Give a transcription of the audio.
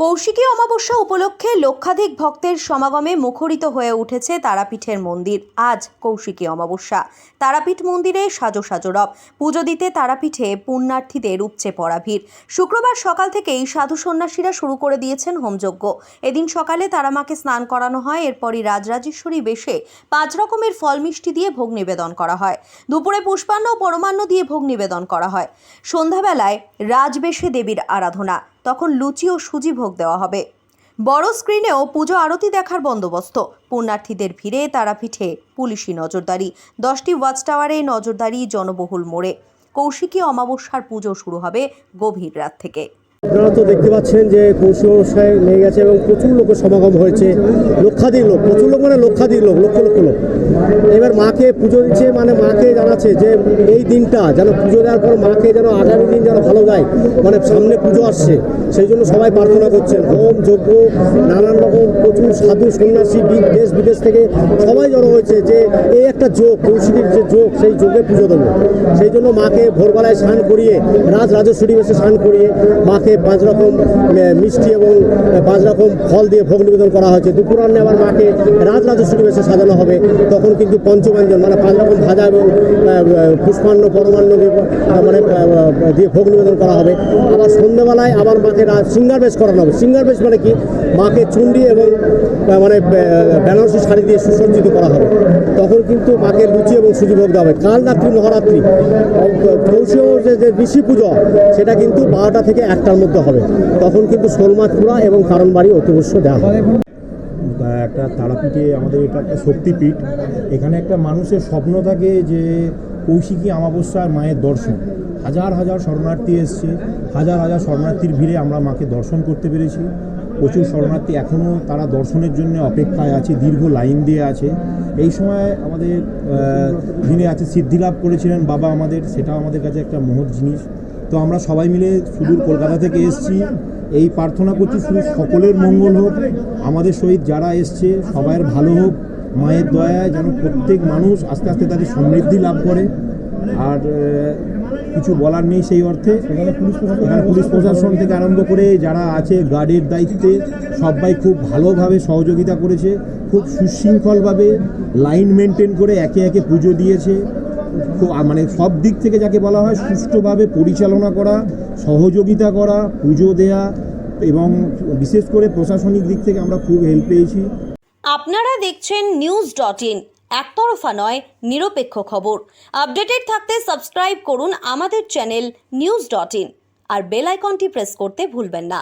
কৌশিকী অমাবস্যা উপলক্ষে লক্ষাধিক ভক্তের সমাগমে মুখরিত হয়ে উঠেছে তারাপীঠের মন্দির। আজ কৌশিকী অমাবস্যা। তারাপীঠ মন্দিরে সাজো সাজো রব। পুজো দিতে তারাপীঠে পুণ্যার্থীদের উপচে পড়া ভিড়। শুক্রবার সকাল থেকেই সাধু সন্ন্যাসীরা শুরু করে দিয়েছেন হোমযজ্ঞ। এদিন সকালে তারামাকে স্নান করানো হয়, এরপরই রাজরাজেশ্বরী বেশে পাঁচ রকমের ফল মিষ্টি দিয়ে ভোগ নিবেদন করা হয়। দুপুরে পুষ্পান্ন ও পরমান্ন দিয়ে ভোগ নিবেদন করা হয়। সন্ধ্যাবেলায় রাজবেশে দেবীর আরাধনা। তখন লুচি ও সুজি ভোগ দেওয়া হবে। বড় স্ক্রিনেও পুজো আরতি দেখার বন্দোবস্ত। পুণ্যার্থীদের ভিড়ে তারাপীঠে পুলিশি নজরদারি। দশটি ওয়াচ টাওয়ারে নজরদারি জনবহুল মোড়ে। কৌশিকী অমাবস্যার পুজো শুরু হবে গভীর রাত থেকে। আপনারা তো দেখতে পাচ্ছেন যে কৌশল ব্যবসায় লেগে গেছে এবং প্রচুর লোকের সমাগম হয়েছে। লক্ষাধিক লোক, প্রচুর লোক মানে লক্ষাধিক লোক, লক্ষ লক্ষ লোক। এবার মাকে পুজো দিচ্ছে মানে মাকে জানাচ্ছে যে এই দিনটা যেন পুজো দেওয়ার পর মাকে যেন আগামী দিন যেন ভালো যায় মানে সামনে পুজো আসছে। সেই জন্য সবাই প্রার্থনা করছেন। হোম, যজ্ঞ, নানান রকম প্রচুর সাধু, সন্ন্যাসী দেশ বিদেশ থেকে সবাই জড়ো হয়েছে যে এই একটা যোগ কৌশিকের যে যোগ, সেই যোগে পুজো দেবো। সেই জন্য মাকে ভোরবেলায় স্নান করিয়ে, রাজ রাজস্বরী বেশে স্নান করিয়ে মাকে পাঁচ রকম মিষ্টি এবং পাঁচ রকম ফল দিয়ে ভোগ নিবেদন করা হয়েছে। দুপুরান্নে আবার মাকে রাজ রাজস্বরী বেশে সাজানো হবে। তখন কিন্তু পঞ্চব্যঞ্জন মানে পাঁচ রকম ভাজা এবং পুষ্পান্ন, পরমান্ন মানে দিয়ে ভোগ নিবেদন করা হবে। আবার সন্ধ্যেবেলায় আবার মাকে সিঙ্গার বেশ করানো হবে। সিঙ্গার বেশ মানে কি? মাকে চুন্ডি এবং মানে বেনারসি শাড়ি দিয়ে সুসজ্জিত করা হবে। তখন কিন্তু মাকে লুচি এবং সুজি ভোগ দেওয়া হবে। কাল রাত্রি, মহারাত্রি কৌশল যে ঋষি পুজো, সেটা কিন্তু বারোটা থেকে একটার মধ্যে হবে। তখন কিন্তু শোল পুরা এবং কারণ বাড়ি অতিবশ্য দেওয়া হবে। একটা তারাপীঠে আমাদের এটা একটা শক্তিপীঠ। এখানে একটা মানুষের স্বপ্ন থাকে যে কৌশিকী অমাবস্যার মায়ের দর্শন। হাজার হাজার শরণার্থী এসছে। হাজার হাজার শরণার্থীর ভিড়ে আমরা মাকে দর্শন করতে পেরেছি। প্রচুর শরণার্থী এখনও তারা দর্শনের জন্য অপেক্ষায় আছে, দীর্ঘ লাইন দিয়ে আছে। এই সময় আমাদের যিনি আছে, সিদ্ধিলাভ করেছিলেন বাবা আমাদের। সেটা আমাদের কাছে একটা মহৎ জিনিস। তো আমরা সবাই মিলে সুদূর কলকাতা থেকে এসছি। এই প্রার্থনা করছি শুধু সকলের মঙ্গল হোক আমাদের সহিত যারা এসছে সবাইয়ের ভালো হোক মায়ের দয়ায় যেন প্রত্যেক মানুষ আস্তে আস্তে তাদের সমৃদ্ধি লাভ করে। আর কিছু বলার নেই সেই অর্থে। এখানে পুলিশ প্রশাসন এখানে পুলিশ প্রশাসন থেকে আরম্ভ করে যারা আছে গার্ডের দায়িত্বে সবাই খুব ভালোভাবে সহযোগিতা করেছে। খুব সুশৃঙ্খলভাবে লাইন মেনটেন করে একে একে পুজো দিয়েছে। খুব মানে সব দিক থেকে যাকে বলা হয় সুষ্ঠুভাবে পরিচালনা করা, সহযোগিতা করা, পুজো দেয়া এবং বিশেষ করে প্রশাসনিক দিক থেকে আমরা খুব হেল্প পেয়েছি। আপনারা দেখছেন নিউজ ডট ইন একতরফা নয়, নিরপেক্ষ খবর। আপডেটেড থাকতে সাবস্ক্রাইব করুন আমাদের চ্যানেল নিউজ ডট ইন আর বেল আইকনটি প্রেস করতে ভুলবেন না।